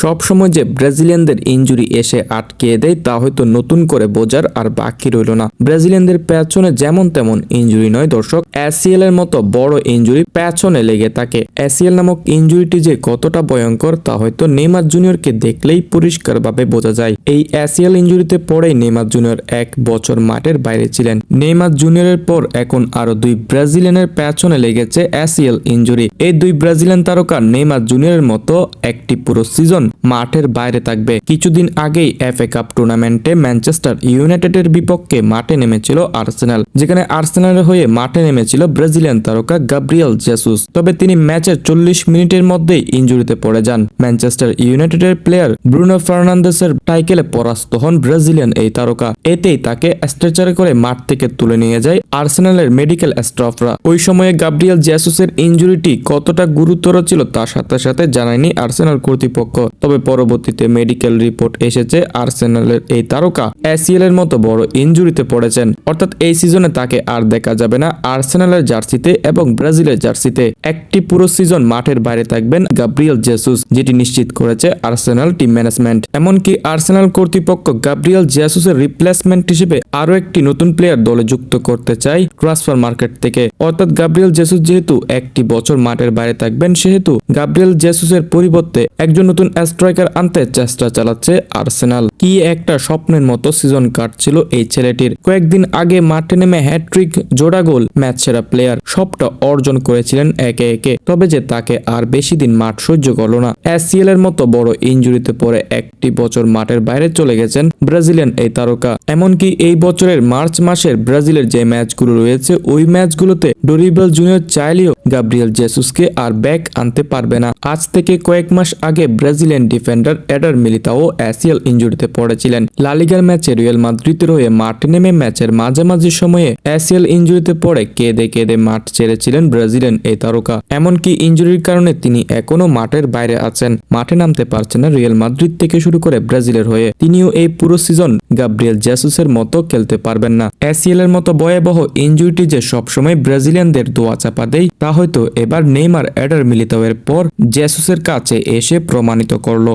সবসময় যে ব্রাজিলিয়ানদের ইনজুরি এসে আটকে দেয়, তা হয়তো নতুন করে বোঝার আর বাকি রইল না। ব্রাজিলিয়ানদের পেছনে যেমন তেমন ইনজুরি নয় দর্শক অ্যাসিএল এর মতো বড় ইনজুরি পেছনে লেগে থাকে। অ্যাসিএল নামক ইনজুরিটি যে কতটা ভয়ঙ্কর, তা হয়তো নেইমার জুনিয়রকে দেখলেই পরিষ্কারভাবে বোঝা যায়। এই অ্যাসিএল ইনজুরিতে পড়েই নেইমার জুনিয়র এক বছর মাঠের বাইরে ছিলেন। নেইমার জুনিয়রের পর এখন আরও দুই ব্রাজিলিয়ানের পেছনে লেগেছে অ্যাসিএল ইনজুরি। এই দুই ব্রাজিলিয়ান তারকা নেইমার জুনিয়রের মতো একটি পুরো সিজন মাঠের বাইরে থাকবে। কিছুদিন আগেই এফএ কাপ টুর্নামেন্টে ম্যানচেস্টার ইউনাইটেডের বিপক্ষে মাঠে নেমেছিল আর্সেনাল, যেখানে আর্সেনালের হয়ে মাঠে নেমেছিল ব্রাজিলিয়ান তারকা গাব্রিয়েল জেসুস। তবে তিনি ম্যাচের চল্লিশ মিনিটের মধ্যেই ইনজুরিতে পড়ে যান। ম্যানচেস্টার ইউনাইটেডের প্লেয়ার ব্রুনো ফার্নান্দেসের টাইকেলে পরাস্ত হন ব্রাজিলিয়ান এই তারকা। এতেই তাকে স্ট্রেচারে করে মাঠ থেকে তুলে নিয়ে যায় আর্সেনালের মেডিকেল স্টাফরা। ওই সময়ে গাব্রিয়েল জেসুসের ইঞ্জুরিটি কতটা গুরুতর ছিল তার সাথে সাথে জানায়নি আর্সেনাল কর্তৃপক্ষ। তবে পরবর্তীতে মেডিকেল রিপোর্ট এসেছে আর্সেনালের এই তারকা। এসিএল এর মতো বড় ইনজুরিতে পড়েছেন। অর্থাৎ এই সিজনে তাকে আর দেখা যাবে না আর্সেনালের জার্সিতে এবং ব্রাজিলের জার্সিতে। একটি পুরো সিজন মাঠের বাইরে থাকবেন গাব্রিয়েল জেসুস যেটি নিশ্চিত করেছে আর্সেনাল টিম ম্যানেজমেন্ট এমনকি আর্সেনাল কর্তৃপক্ষ গাব্রিয়েল জেসুসের রিপ্লেসমেন্ট হিসেবে আরও একটি নতুন প্লেয়ার দলে যুক্ত করতে চায় ট্রান্সফার মার্কেট থেকে। অর্থাৎ গাব্রিয়েল জেসুস যেহেতু একটি বছর মাঠের বাইরে থাকবেন, সেহেতু গাব্রিয়েল জেসুসের পরিবর্তে একজন নতুন স্ট্রাইকার আনতে চেষ্টা চালাচ্ছে আর্সেনাল কি একটা স্বপ্নের মতো সিজন কাটছিল এই ছেলেটির। কয়েকদিন আগে মাঠে নেমে হ্যাট্রিক জোড়া গোল ম্যাচ সেরা প্লেয়ার সবটা অর্জন করেছিলেন একে একে। তবে যে তাকে আর বেশি দিন মাঠ সহ্য করল না এসিএল এর মতো বড় ইনজুরিতে পড়ে একটি বছর মাঠের বাইরে চলে গেছেন ব্রাজিলিয়ান এই তারকা। এমনকি এই বছরের মার্চ মাসের ব্রাজিলের যে ম্যাচগুলো রয়েছে, ওই ম্যাচগুলোতে ডোরিবেল জুনিয়র চাইলেও গাব্রিয়েল জেসুসকে আর ব্যাক আনতে পারবে না। আজ থেকে কয়েক মাস আগে Brazilian defender Eder Militao ACL ইনজুরিতে পড়েছিলেন। লালিগার ম্যাচে রিয়াল মাদ্রিদের হয়ে মাঠে নেমে ম্যাচের মাঝামাঝি সময়ে এসিএল ইনজুরিতে পড়ে কেঁদে কেঁদে মাঠ ছেড়েছিলেন ব্রাজিলিয়ান এই তারকা। এমনকি ইনজুরির কারণে তিনি এখনও মাঠের বাইরে আছেন। মাঠে নামতে পারছেন না রিয়াল মাদ্রিদ থেকে শুরু করে ব্রাজিলের হয়ে। তিনিও এই পুরো সিজন গাব্রিয়েল জেসুসের মতো খেলতে পারবেন না। এসিএল এর মতো ভয়াবহ ইঞ্জুরিটি যে সবসময় ব্রাজিলিয়ানদের দোয়া চাপা দেয়, তা হয়তো এবার নেইমার এডার মিলিতাওয়ের পর জেসুসের কাছে এসে প্রমাণিত করল।